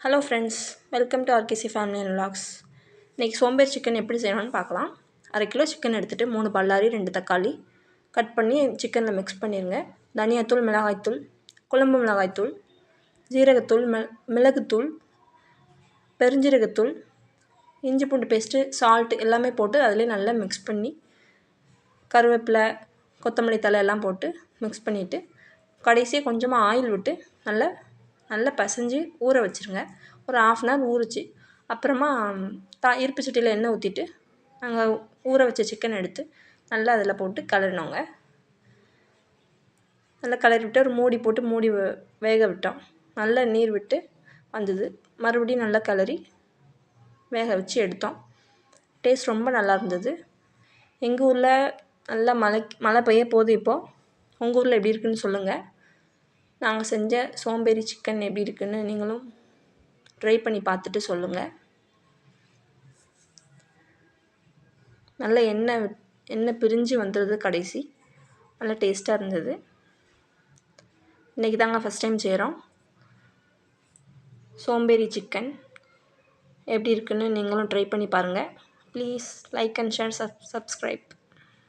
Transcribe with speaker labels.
Speaker 1: Hello friends welcome to RKC family and vlogs இன்றைக்கி சோம்பேறி chicken எப்படி செய்யணும்னு பார்க்கலாம். அரை கிலோ சிக்கன் எடுத்துகிட்டு மூணு பல்லாரி ரெண்டு தக்காளி. கட் பண்ணி சிக்கனில் மிக்ஸ் பண்ணிடுங்க தனியாத்தூள் மிளகாய்த்தூள் குழம்பு மிளகாய்த்தூள் ஜீரகத்தூள் மிள மிளகுத்தூள் பெருஞ்சீரகத்தூள் இஞ்சி பூண்டு பேஸ்ட்டு சால்ட் எல்லாமே போட்டு அதிலே நல்லா மிக்ஸ் பண்ணி கருவேப்பிலை கொத்தமல்லி தழை எல்லாம் போட்டு மிக்ஸ் பண்ணிவிட்டு கடைசியாக கொஞ்சமாக ஆயில் விட்டு நல்லா நல்லா பசைஞ்சு ஊற வச்சுருங்க. ஒரு ஆஃப் அன் ஹவர் ஊறிச்சு. அப்புறமா தா இருப்பு சட்டியில் எண்ணெய் ஊற்றிட்டு நாங்கள் ஊற வச்ச சிக்கன் எடுத்து நல்லா அதில் போட்டு கலரினோங்க நல்லா கலரி விட்டு ஒரு மூடி போட்டு மூடி வேக விட்டோம். நல்லா நீர் விட்டு வந்தது. மறுபடியும் நல்லா கிளறி வேக வச்சு எடுத்தோம். டேஸ்ட் ரொம்ப நல்லா இருந்தது. எங்கள் ஊரில் நல்லா மழை மழை பெய்ய போகுது இப்போது உங்கள் ஊரில் எப்படி இருக்குன்னு சொல்லுங்கள் நாங்கள் செஞ்ச சோம்பேறி சிக்கன் எப்படி இருக்குன்னு நீங்களும் ட்ரை பண்ணி பார்த்துட்டு சொல்லுங்கள் நல்ல எண்ணெய் எண்ணெய் பிரிஞ்சு வந்துடுது கடைசி. நல்லா டேஸ்ட்டாக இருந்தது. இன்றைக்கி தாங்க ஃபஸ்ட் டைம் செய்கிறோம் சோம்பேறி சிக்கன் எப்படி இருக்குன்னு நீங்களும் ட்ரை பண்ணி பாருங்கள் please like and share sub subscribe